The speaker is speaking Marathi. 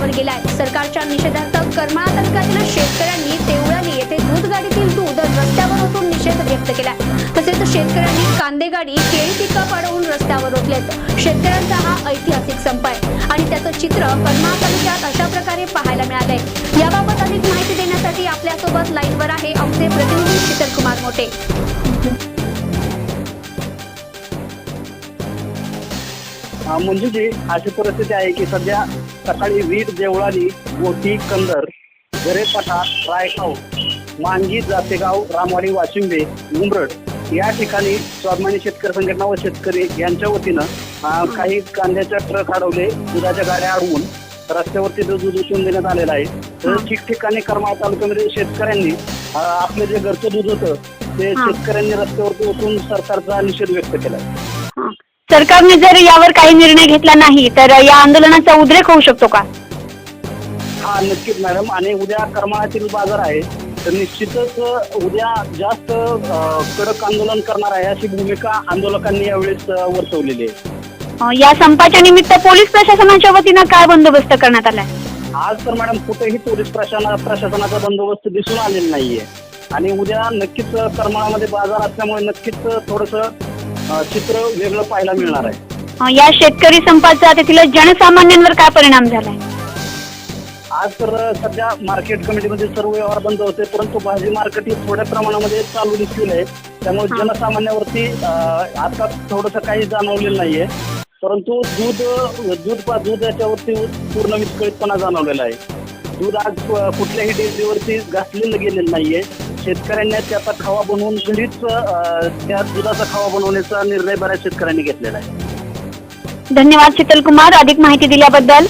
रस्त्यावर गेलाय. सरकारच्या निषेधार्थ करमाळा तालुक्यातील शेतकऱ्यांनी तेवळाली येथे दूध गाडीतील दूध रस्त्यावर उतरून निषेध व्यक्त केलाय. तसेच शेतकऱ्यांनी कांदे गाडी केळी पिकं पाडवून रस्त्यावर ओतलेत. शेतकऱ्यांचा हा ऐतिहासिक संप आहे आणि त्याचं चित्र करमाळा तालुक्यात अशा प्रकारे पाहायला मिळालंय. याबाबत अधिक माहिती देण्यासाठी आपल्यासोबत लाईनवर आहे आमचे प्रतिनिधी शीतल कुमार मोठे मंजूजी अशी परिस्थिती आहे की सध्या सकाळी वीट देवळाली गोटी कंदर गरेपटा रायगाव मांगी जातेगाव रामवाडी वाशिंबे उमरड या ठिकाणी स्वाभिमानी शेतकरी संघटना व शेतकरी यांच्या वतीनं काही कांद्याच्या ट्रक अडवले दुधाच्या गाड्या अडवून रस्त्यावरती दूध उचलून देण्यात आलेलं आहे. तर ठिकठिकाणी करमाळा तालुक्यामध्ये शेतकऱ्यांनी आपलं जे घरचं दूध होतं ते. शेतकऱ्यांनी रस्त्यावरती उतरून सरकारचा निषेध व्यक्त केला सरकारने जर यावर काही निर्णय घेतला नाही तर या आंदोलनाचा उद्रेक होऊ शकतो का? हा नक्कीच मॅडम. आणि उद्या करमाळ्यातील बाजार आहे तर निश्चितच उद्या जास्त अ, कडक आंदोलन करणार आहे अशी भूमिका आंदोलकांनी यावेळेस अ, वर्तवलेली आहे. अं, या संपाच्या निमित्त पोलीस प्रशासनाच्या वतीनं काय बंदोबस्त करण्यात आलाय? आज तर मॅडम कुठेही पोलीस प्रशासना प्रशासनाचा बंदोबस्त दिसून आलेला नाहीये. आणि उद्या नक्कीच करमाळामध्ये बाजार असल्यामुळे नक्कीच थोडंसं अ, चित्र वेगळं पाहायला मिळणार आहे. अं, या शेतकरी संपाचा तेथील जनसामान्यांवर काय परिणाम झालाय? आज तर सध्या मार्केट कमिटीमध्ये सर्व व्यवहार बंद होते परंतु भाजी मार्केट ही थोड्या प्रमाणामध्ये चालू दिसलेलं आहे. त्यामुळे हा. जनसामान्यावरती अं, आता थोडंसं काही जाणवलेलं नाहीये. परंतु दूध दूध दूध याच्यावरती पूर्ण विस्कळीतपणा जाणवलेला आहे. दूध आज अं, कुठल्याही डेअरीवरती घातलेलं गेलेलं नाहीये. शेतकऱ्यांनी त्याचा खवा बनवून घरीच अं, त्या दुधाचा खवा बनवण्याचा निर्णय बऱ्याच शेतकऱ्यांनी घेतलेला आहे. धन्यवाद शीतल कुमार अधिक माहिती दिल्याबद्दल.